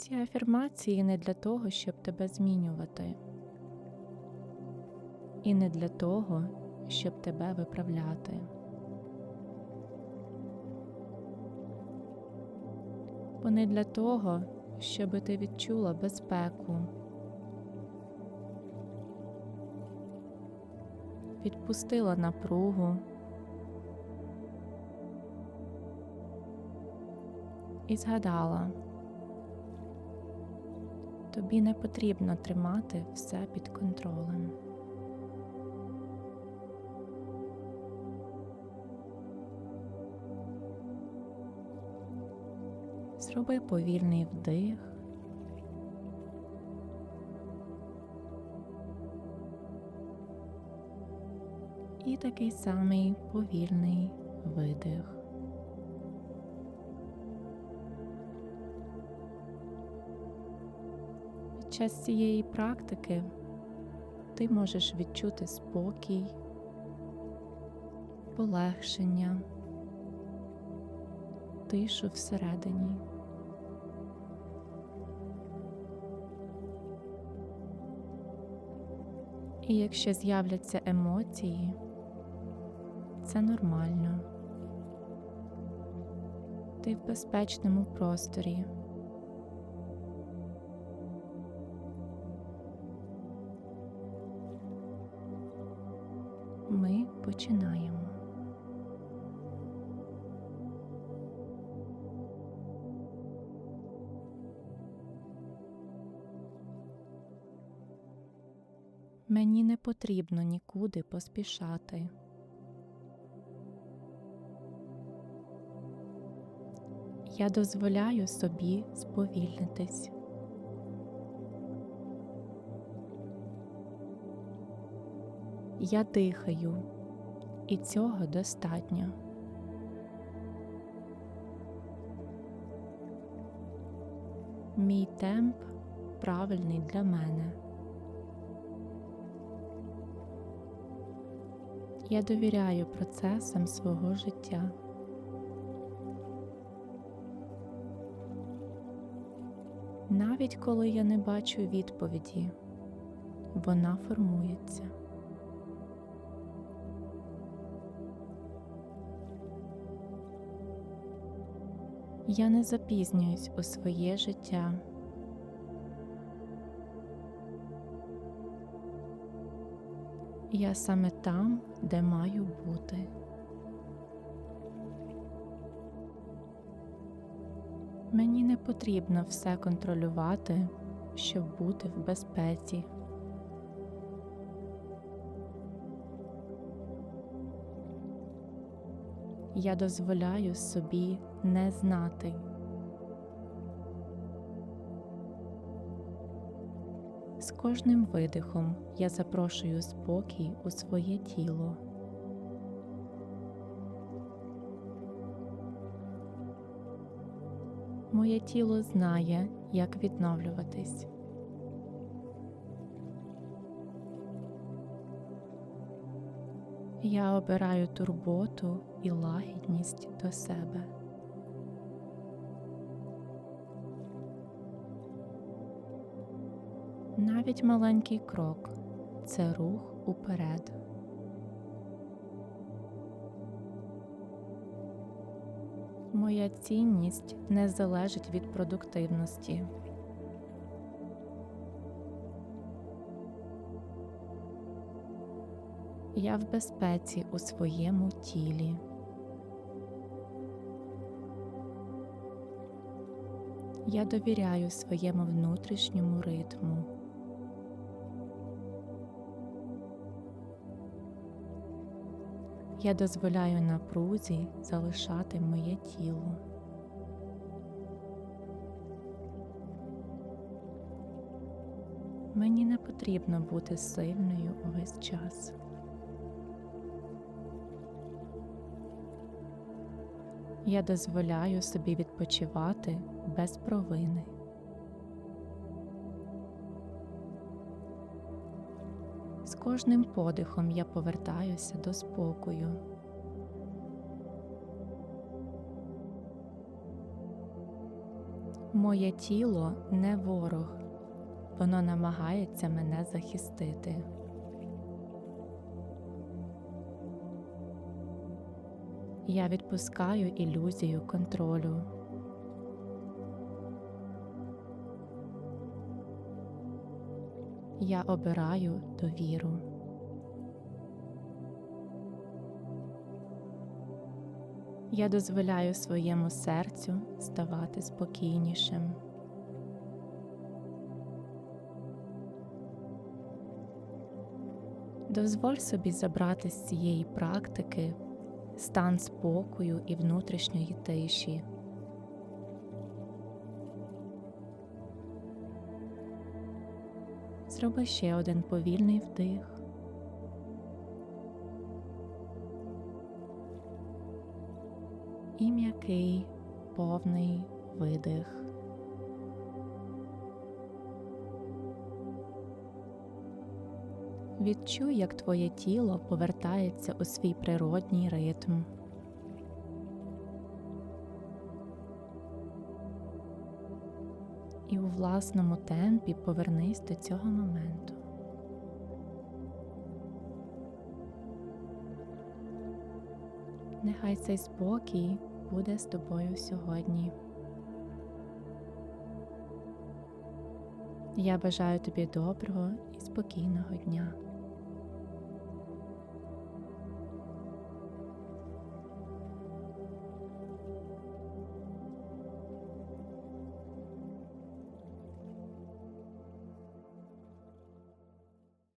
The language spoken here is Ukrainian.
Ці афірмації не для того, щоб тебе змінювати, і не для того, щоб тебе виправляти. Вони для того, щоб ти відчула безпеку, відпустила напругу. І згадала, тобі не потрібно тримати все під контролем. Зроби повільний вдих. І такий самий повільний видих. Під час цієї практики ти можеш відчути спокій, полегшення, тишу всередині. І якщо з'являться емоції, це нормально. Ти в безпечному просторі. Починаємо. Мені не потрібно нікуди поспішати. Я дозволяю собі сповільнитись. Я дихаю, і цього достатньо. Мій темп правильний для мене. Я довіряю процесам свого життя. Навіть коли я не бачу відповіді, вона формується. Я не запізнююсь у своє життя. Я саме там, де маю бути. Мені не потрібно все контролювати, щоб бути в безпеці. Я дозволяю собі не знати. З кожним видихом я запрошую спокій у своє тіло. Моє тіло знає, як відновлюватись. Я обираю турботу і лагідність до себе. Навіть маленький крок це рух уперед. Моя цінність не залежить від продуктивності. Я в безпеці у своєму тілі. Я довіряю своєму внутрішньому ритму. Я дозволяю напрузі залишати моє тіло. Мені не потрібно бути сильною увесь час. Я дозволяю собі відпочивати без провини. З кожним подихом я повертаюся до спокою. Моє тіло не ворог, воно намагається мене захистити. Я відпускаю ілюзію контролю. Я обираю довіру. Я дозволяю своєму серцю ставати спокійнішим. Дозволь собі забрати з цієї практики стан спокою і внутрішньої тиші. Зроби ще один повільний вдих. І м'який повний видих. Відчуй, як твоє тіло повертається у свій природній ритм. І у власному темпі повернись до цього моменту. Нехай цей спокій буде з тобою сьогодні. Я бажаю тобі доброго і спокійного дня.